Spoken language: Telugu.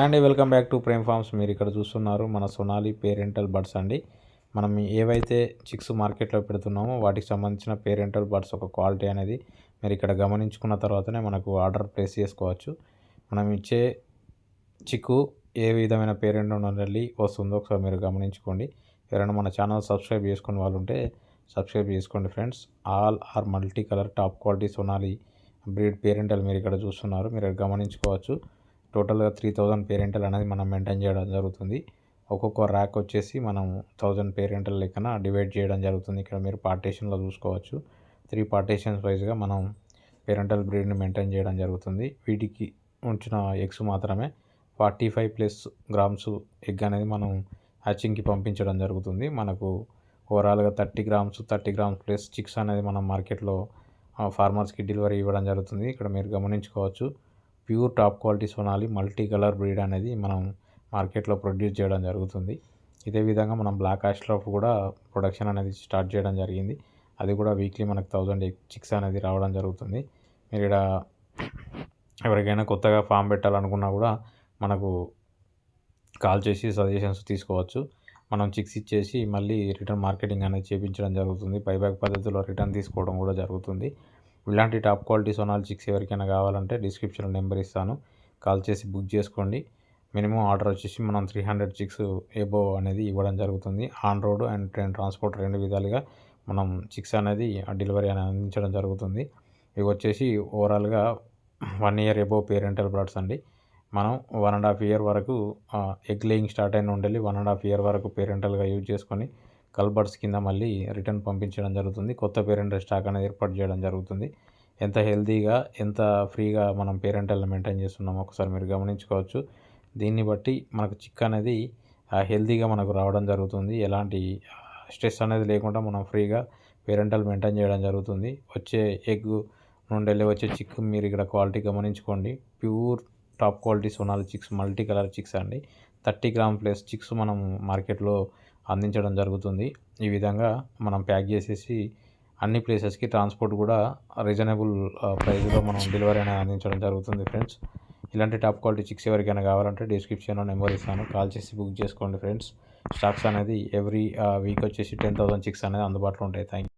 And welcome back to Prem farms. మీరు ఇక్కడ చూస్తున్నారు మన సొనాలి పేరెంటల్ బర్డ్స్ అండి. మనం ఏవైతే చిక్స్ మార్కెట్లో పెడుతున్నామో వాటికి సంబంధించిన పేరెంటల్ బర్డ్స్ ఒక క్వాలిటీ అనేది మీరు ఇక్కడ గమనించుకున్న తర్వాతనే మనకు ఆర్డర్ ప్లేస్ చేసుకోవచ్చు. మనం ఇచ్చే చిక్కు ఏ విధమైన పేరెంట్ నుండి వస్తుందో ఒకసారి మీరు గమనించుకోండి. ఎవరైనా మన ఛానల్ సబ్స్క్రైబ్ చేసుకుని వాళ్ళు ఉంటే సబ్స్క్రైబ్ చేసుకోండి friends. All are multi colour top quality Sonali breed parental మీరు ఇక్కడ చూస్తున్నారు. మీరు గమనించుకోవచ్చు. టోటల్గా త్రీ థౌజండ్ పేరెంటల్ అనేది మనం మెయింటైన్ చేయడం జరుగుతుంది. ఒక్కొక్క ర్యాక్ వచ్చేసి మనం థౌజండ్ పేరెంటల్ లెక్కన డివైడ్ చేయడం జరుగుతుంది. ఇక్కడ మీరు పార్టీషన్లో చూసుకోవచ్చు. త్రీ పార్టీషన్స్ వైజ్గా మనం పేరెంటల్ బ్రీడ్ని మెయింటైన్ చేయడం జరుగుతుంది. వీటికి ఉంచిన ఎగ్స్ మాత్రమే forty five plus grams egg అనేది మనం హ్యాచింగ్కి పంపించడం జరుగుతుంది. మనకు ఓవరాల్గా thirty grams thirty grams plus chicks అనేది మనం మార్కెట్లో ఫార్మర్స్కి డెలివరీ ఇవ్వడం జరుగుతుంది. ఇక్కడ మీరు గమనించుకోవచ్చు. Pure top quality Sonali multi colour breed అనేది మనం మార్కెట్లో ప్రొడ్యూస్ చేయడం జరుగుతుంది. ఇదే విధంగా మనం బ్లాక్ ఆస్ట్రాఫ్ కూడా ప్రొడక్షన్ అనేది స్టార్ట్ చేయడం జరిగింది. అది కూడా వీక్లీ మనకు థౌజండ్ చిక్స్ అనేది రావడం జరుగుతుంది. మీరు ఇక్కడ ఎవరికైనా కొత్తగా ఫామ్ పెట్టాలనుకున్నా కూడా మనకు కాల్ చేసి సజెషన్స్ తీసుకోవచ్చు. మనం చిక్స్ ఇచ్చేసి మళ్ళీ రిటర్న్ మార్కెటింగ్ అనేది చేయించడం జరుగుతుంది. బైబ్యాక్ పద్ధతిలో రిటర్న్ తీసుకోవడం కూడా జరుగుతుంది. ఇలాంటి టాప్ క్వాలిటీ సోనాల్ చిక్స్ ఎవరికైనా కావాలంటే డిస్క్రిప్షన్లో నెంబర్ ఇస్తాను. కాల్ చేసి బుక్ చేసుకోండి. మినిమం ఆర్డర్ వచ్చేసి మనం త్రీ హండ్రెడ్ చిక్స్ ఏబో అనేది ఇవ్వడం జరుగుతుంది. On road and train transport రెండు విధాలుగా మనం చిక్స్ అనేది డెలివరీ అనేది అందించడం జరుగుతుంది. ఇవి వచ్చేసి ఓవరాల్గా one year above parental breeds అండి. మనం వన్ అండ్ హాఫ్ ఇయర్ వరకు ఎగ్ లేయింగ్ స్టార్ట్ అయిన ఉండాలి. వన్ అండ్ హాఫ్ ఇయర్ వరకు పేరెంటల్గా యూజ్ చేసుకొని కల్బర్డ్స్ కింద మళ్ళీ రిటర్న్ పంపించడం జరుగుతుంది. కొత్త పేరెంట్ స్టాక్ అనేది ఏర్పాటు చేయడం జరుగుతుంది. ఎంత హెల్తీగా ఎంత ఫ్రీగా మనం పేరెంటల్ని మెయింటైన్ చేస్తున్నామో ఒకసారి మీరు గమనించుకోవచ్చు. దీన్ని బట్టి మనకు చిక్ అనేది హెల్తీగా మనకు రావడం జరుగుతుంది. ఎలాంటి స్ట్రెస్ అనేది లేకుండా మనం ఫ్రీగా పేరెంటల్ మెయింటైన్ చేయడం జరుగుతుంది. వచ్చే ఎగ్ నుండి వెళ్ళి వచ్చే చిక్ మీరు ఇక్కడ క్వాలిటీ గమనించుకోండి. ప్యూర్ టాప్ క్వాలిటీ సోనాల్ చిక్స్ మల్టీ కలర్ చిక్స్ అండి. థర్టీ గ్రామ్ ప్లస్ చిక్స్ మనం మార్కెట్లో అందించడం జరుగుతుంది. ఈ విధంగా మనం ప్యాక్ చేసేసి అన్ని ప్లేసెస్కి ట్రాన్స్పోర్ట్ కూడా రీజనబుల్ ప్రైస్లో మనం డెలివరీ అనేది అందించడం జరుగుతుంది ఫ్రెండ్స్. ఇలాంటి టాప్ క్వాలిటీ చిక్స్ ఎవరికైనా కావాలంటే డిస్క్రిప్షన్లో నెంబర్ ఇస్తాను. కాల్ చేసి బుక్ చేసుకోండి ఫ్రెండ్స్. స్టాక్స్ అనేది ఎవ్రీ వీక్ వచ్చేసి టెన్ థౌసండ్ చిక్స్ అనేది అందుబాటులో ఉంటాయి. Thank you.